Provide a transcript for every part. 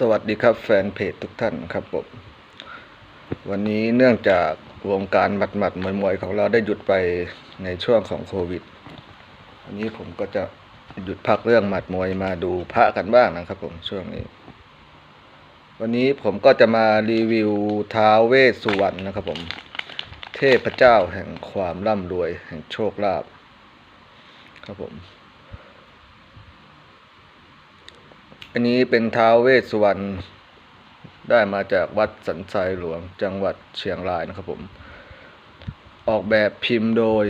สวัสดีครับแฟนเพจทุกท่านครับผมวันนี้เนื่องจากวงการหมัดหมัดมวยมวยของเราได้หยุดไปในช่วงของโควิดวันนี้ผมก็จะหยุดพักเรื่องหมัดมวยมาดูพระกันบ้างนะครับผมช่วงนี้ วันนี้ผมก็จะมารีวิวท้าวเวสสุวรรณนะครับผม เทพเจ้าแห่งความร่ำรวยแห่งโชคลาภครับผม อันนี้เป็นท้าวเวสสุวรรณได้มาจากวัดสันทรายหลวงจังหวัดเชียงรายนะครับผม ออกแบบพิมพ์โดย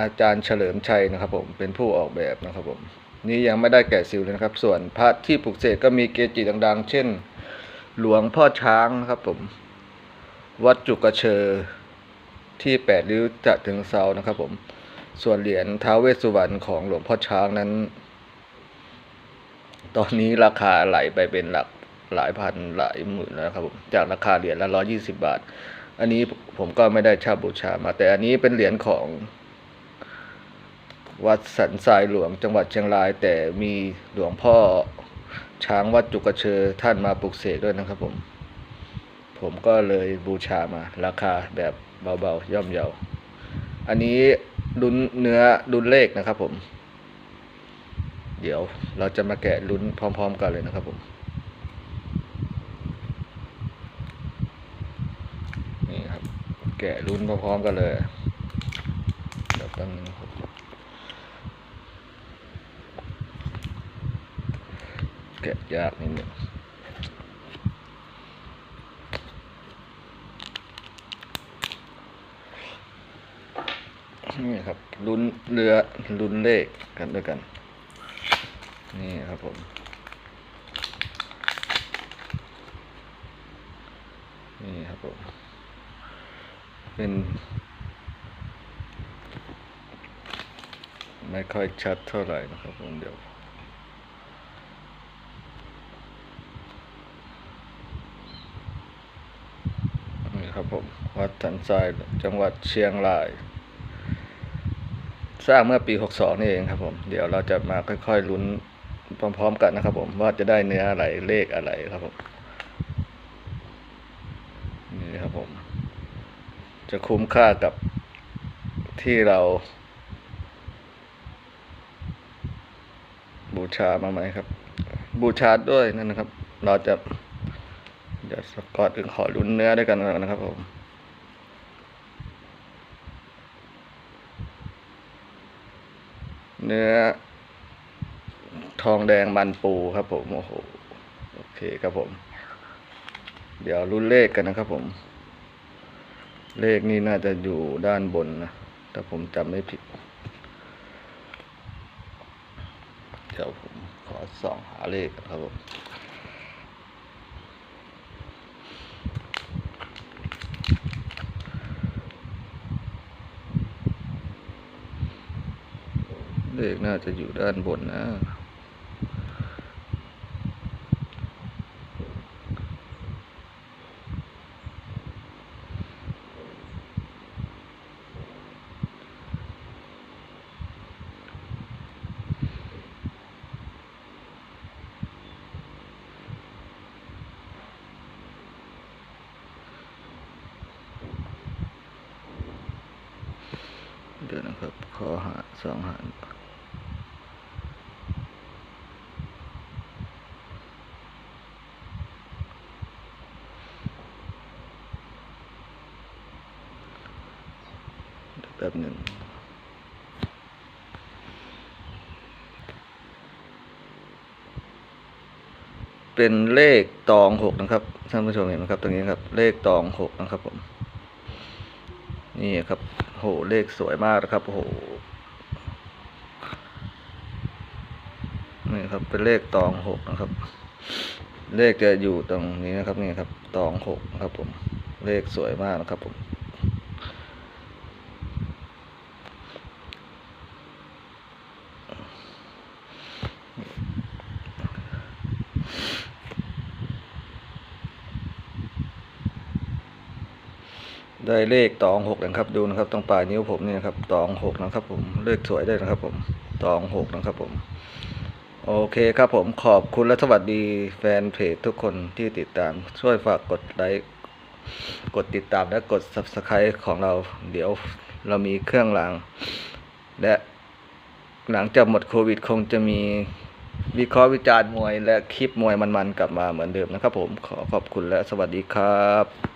อาจารย์เฉลิมชัยนะครับผมเป็นผู้ออกแบบนะครับผม นี่ยังไม่ได้แกะซิลเลยนะครับ ส่วนพระที่ปลุกเสกก็มีเกจิดังๆ เช่น หลวงพ่อช้างนะครับผม วัดจุกกระเชอที่แปดริ้วจะถึงเซานะครับผม ส่วนเหรียญท้าวเวสสุวรรณของหลวงพ่อช้างนั้น ตอนนี้ราคาไหลไปเป็นหลักหลายพันหลายหมื่นแล้วครับผมจากราคาเหรียญละร้อยี่สิบาท อันนี้ผมก็ไม่ได้เช่าบูชามา แต่อันนี้เป็นเหรียญของ วัดสันทรายหลวงจังหวัดเชียงราย แต่มีหลวงพ่อช้างวัดจุกระเชอท่านมาปลุกเสกด้วยนะครับผม ผมก็เลยบูชามา ราคาแบบเบาๆย่อมเยาอันนี้ดุนเนื้อดุนเลขนะครับผม เดี๋ยวเราจะมาแกะลุ้นพร้อม ๆ กันเลยนะครับผมนี่ครับ แกะลุ้นพร้อมๆกันเลยเดี๋ยวแป๊บนึงครับแกะยากนิดนึงนี่ครับลุ้นเรือลุ้นเลขกันด้วยกัน นี่ครับผม นี่ครับผม เป็น ไม่ค่อยชัดเท่าไหร่นะครับผมเดี๋ยวนี่ครับผมวัดสันทรายจังหวัดเชียงราย สร้างเมื่อปี 62 นี่เองครับผม เดี๋ยวเราจะมาค่อยๆลุ้น พร้อมๆกันนะครับ ผมว่าจะได้เนื้ออะไรเลขอะไรครับผมนี่ครับผม จะคุ้มค่ากับที่เรา บูชามาไหมครับ บูชาด้วยนั่นนะครับ เราจะเดี๋ยวก่อนอื่นขอลุ้นเนื้อด้วยกันก่อนนะครับผมเนื้อ องแดงมันปูครับผมโอ้โหโอเคครับผม เดี๋ยวรุ่นเลขกันนะครับผม เลขนี่น่าจะอยู่ด้านบนนะถ้าผมจำไม่ผิด เดี๋ยวผมขอส่องหาเลขครับผมเลขน่าจะอยู่ด้านบนนะ เดี๋ยวนะครับ ขอหาสองหารเดี๋ยวแป๊บหนึ่งเป็นเลขตองหกนะครับท่านผู้ชมเห็นไหมครับ ตรงนี้ครับ เลขตองหกนะครับผม นี่ครับโหเลขสวยมากนะครับโหนี่ครับเป็นเลขตองหกนะครับ เลขจะอยู่ตรงนี้นะครับนี่ครับ ตองหกครับผม เลขสวยมากนะครับผม ได้เลขตองหกนะครับดูนะครับตรงปลายนิ้วผมนี่นะครับตองหกนะครับผมเลขสวยได้นะครับผมตองหกนะครับผมโอเคครับผมขอบคุณและสวัสดีแฟนเพจทุกคนที่ติดตามช่วยฝากกดไลค์กดติดตามและกด Subscribe ของเรา เดี๋ยวเรามีเครื่องราง และหลังจากหมดโควิด คงจะมีวิเคราะห์วิจารณ์มวยและคลิปมวยมันๆกลับมาเหมือนเดิมนะครับผมขอขอบคุณและสวัสดีครับ